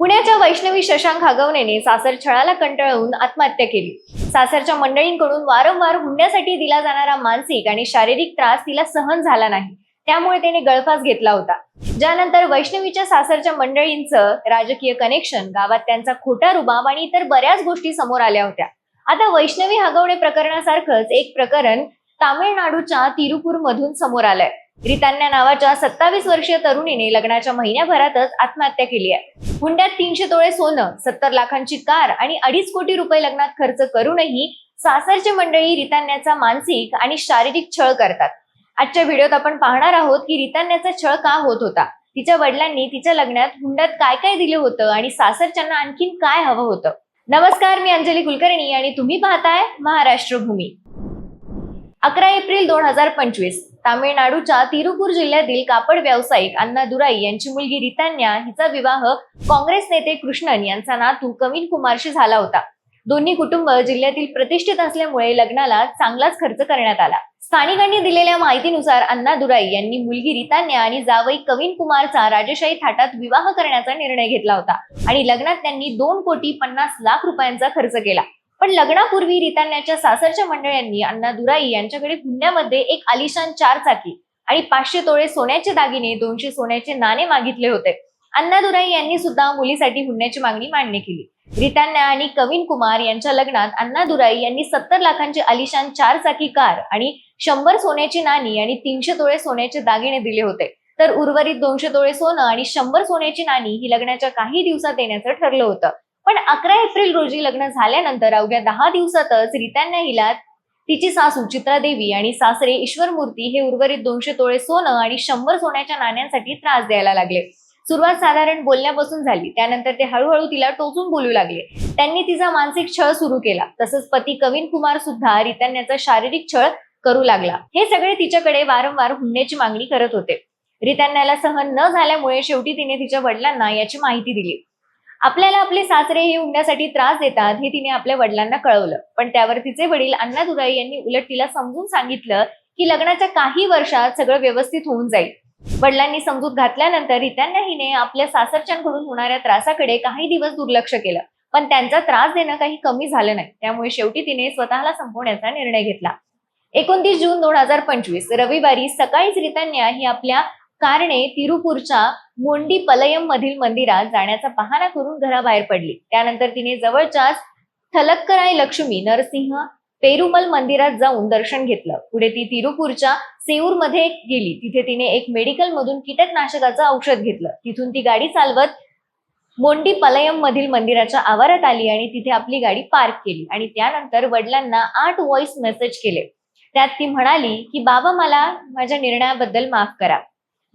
पुण्याच्या वैष्णवी शशांक हगवणेने सासर छळाला कंटाळून आत्महत्या केली. सासरच्या मंडळींकडून वारंवार हुंड्यासाठी दिला जाणारा मानसिक आणि शारीरिक त्रास तिला सहन झाला नाही. त्यामुळे तिने गळफास घेतला होता. ज्यानंतर वैष्णवीच्या सासरच्या मंडळींचं राजकीय कनेक्शन गावात त्यांचा खोटा रुबाब आणि इतर बऱ्याच गोष्टी समोर आल्या होत्या. आता वैष्णवी हगवणे प्रकरणासारखंच एक प्रकरण तामिळनाडूच्या तिरुपूर मधून समोर आलंय. रितान्या नावाच्या सत्तावीस वर्षीय तरुणीने लग्नाच्या महिन्याभरातच आत्महत्या केली आहे. हुंड्यात तीनशे तोळे सोनं सत्तर लाखांची कार आणि अडीच कोटी रुपये लग्नात खर्च करूनही सासरची मंडळी रितान्याचा मानसिक आणि शारीरिक छळ करतात. आजच्या व्हिडिओत आपण पाहणार आहोत की रितान्याचा छळ का होत होता? तिच्या वडिलांनी तिच्या लग्नात हुंड्यात काय काय दिलं होतं आणि सासरच्यांना आणखीन काय हवं होतं? नमस्कार मी अंजली कुलकर्णी आणि तुम्ही पाहताय महाराष्ट्र भूमी. अकरा एप्रिल दोन हजार पंचवीस. तामिळनाडूच्या तिरुपूर जिल्ह्यातील कापड व्यावसायिक अण्णा दुराई यांची मुलगी रितान्या हिचा विवाह काँग्रेस नेते कृष्णन यांचा नातू कवीन कुमारशी झाला होता. दोन्ही कुटुंब जिल्ह्यातील प्रतिष्ठित असल्यामुळे लग्नाला चांगलाच खर्च करण्यात आला. स्थानिकांनी दिलेल्या माहितीनुसार अण्णा दुराई यांनी मुलगी रितान्या आणि जावई कवीन कुमारचा राजेशाही थाटात विवाह करण्याचा निर्णय घेतला होता आणि लग्नात त्यांनी दोन कोटी पन्नास लाख रुपयांचा खर्च केला. पण लग्नापूर्वी रितान्याच्या सासरच्या मंडळांनी अण्णा दुराई यांच्याकडे हुंड्यामध्ये एक आलिशान चार चाकी आणि पाचशे तोळे सोन्याचे दागिने दोनशे सोन्याचे नाणे मागितले होते. अण्णा दुराई यांनी सुद्धा मुलीसाठी हुंड्याची मागणी मान्य केली. रितान्या आणि कविन कुमार यांच्या लग्नात अण्णा दुराई यांनी सत्तर लाखांची आलिशान चार चाकी कार आणि शंभर सोन्याची नाणी आणि तीनशे तोळे सोन्याचे दागिने दिले होते. तर उर्वरित दोनशे तोळे सोनं आणि शंभर सोन्याची नाणी ही लग्नाच्या काही दिवसात देण्याचं ठरलं होतं. पण अकरा एप्रिल रोजी लग्न झाल्यानंतर अवघ्या दहा दिवसातच रित्यांना हिला तिची सासू चित्रा देवी आणि सासरे ईश्वरमूर्ती हे उर्वरित दोनशे तोळे सोनं आणि शंभर सोन्याच्या नाण्यांसाठी त्रास द्यायला लागले. सुरुवात साधारण बोलण्यापासून झाली. त्यानंतर ते हळूहळू तिला टोचून बोलू लागले. त्यांनी तिचा मानसिक छळ सुरू केला. तसंच पती कविन कुमार सुद्धा रित्यान्याचा शारीरिक छळ करू लागला. हे सगळे तिच्याकडे वारंवार हुंड्याची मागणी करत होते. रित्यान्याला सहन न झाल्यामुळे शेवटी तिने तिच्या वडिलांना याची माहिती दिली. आपल्याला आपले सासरे हे हुंड्यासाठी त्रास देतात हे तिने आपल्या वडिलांना कळवलं. पण त्यावर तिचे वडील अण्णा दुराई यांनी उलट तिला समजून सांगितलं की लग्नाच्या काही वर्षात सगळं व्यवस्थित होऊन जाईल. वडिलांनी समजूत घातल्यानंतर रित्यांना हिने आपल्या सासरच्यांकडून होणाऱ्या त्रासाकडे काही दिवस दुर्लक्ष केलं. पण त्यांचा त्रास देणं काही कमी झालं नाही. त्यामुळे शेवटी तिने स्वतःला संपवण्याचा निर्णय घेतला. एकोणतीस जून दोन हजार पंचवीस रविवारी सकाळीच रितान्या ही आपल्या कारणे तिरुपूरच्या मोंडी पलयम मधील मंदिरात जाण्याचा बहाणा करून घराबाहेर पडली. त्यानंतर तिने जवळच्याच थलक्कराय लक्ष्मी नरसिंह पेरुमल मंदिरात जाऊन दर्शन घेतलं. पुढे ती तिरुपूरच्या सेऊरमध्ये गेली. तिथे तिने एक मेडिकल मधून कीटकनाशकाचं औषध घेतलं. तिथून ती गाडी चालवत मोंडी पलयम मधील मंदिराच्या आवारात आली आणि तिथे आपली गाडी पार्क केली आणि त्यानंतर वडिलांना आठ व्हॉइस मेसेज केले. त्यात ती म्हणाली की बाबा मला माझ्या निर्णयाबद्दल माफ करा.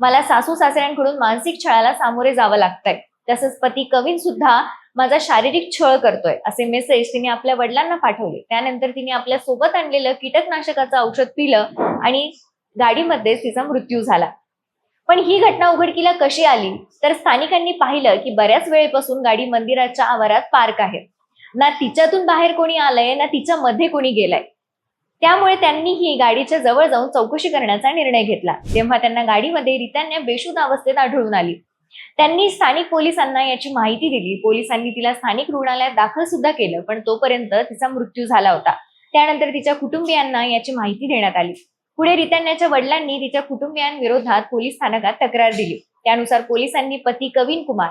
मला सासू सासऱ्यांकडून मानसिक छळाला सामोरे जावं लागतंय. तसंच पती कवीन सुद्धा माझा शारीरिक छळ करतोय असे मेसेज तिने आपल्या वडिलांना पाठवले. त्यानंतर तिने आपल्यासोबत आणलेलं कीटकनाशकाचं औषध पिलं आणि गाडीमध्येच तिचा मृत्यू झाला. पण ही घटना उघडकीला कशी आली? तर स्थानिकांनी पाहिलं की बऱ्याच वेळेपासून गाडी मंदिराच्या आवारात पार्क आहे. ना तिच्यातून बाहेर कोणी आलंय ना तिच्या मध्ये कोणी गेलंय. त्यामुळे त्यांनी ही गाडीच्या जवळ जाऊन चौकशी करण्याचा निर्णय घेतला. तेव्हा त्यांना गाडीमध्ये रितान्या बेशुद्ध अवस्थेत आढळून आली. त्यांनी स्थानिक पोलिसांना याची माहिती दिली. पोलिसांनी तिला स्थानिक रुग्णालयात दाखल सुद्धा केलं पण तोपर्यंत तिचा मृत्यू झाला होता. त्यानंतर तिच्या कुटुंबियांना याची माहिती देण्यात आली. पुढे रितान्याच्या वडिलांनी तिच्या कुटुंबियांविरोधात पोलीस स्थानकात तक्रार दिली. त्यानुसार पोलिसांनी पती कविन कुमार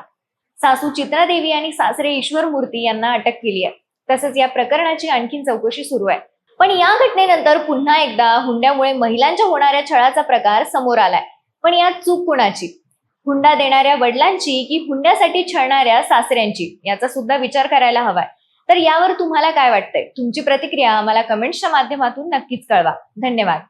सासू चित्रा देवी आणि सासरे ईश्वर मूर्ती यांना अटक केली आहे. तसंच या प्रकरणाची आणखीन चौकशी सुरू आहे. पण या घटनेनंतर पुन्हा एकदा हुंड्यामुळे महिलांच्या होणाऱ्या छळाचा प्रकार समोर आलाय. पण यात चूक कुणाची? हुंडा देणाऱ्या वडिलांची की हुंड्यासाठी छळणाऱ्या सासऱ्यांची? याचा सुद्धा विचार करायला हवाय. तर यावर तुम्हाला काय वाटतंय? तुमची प्रतिक्रिया आम्हाला कमेंट्सच्या माध्यमातून नक्कीच कळवा. धन्यवाद.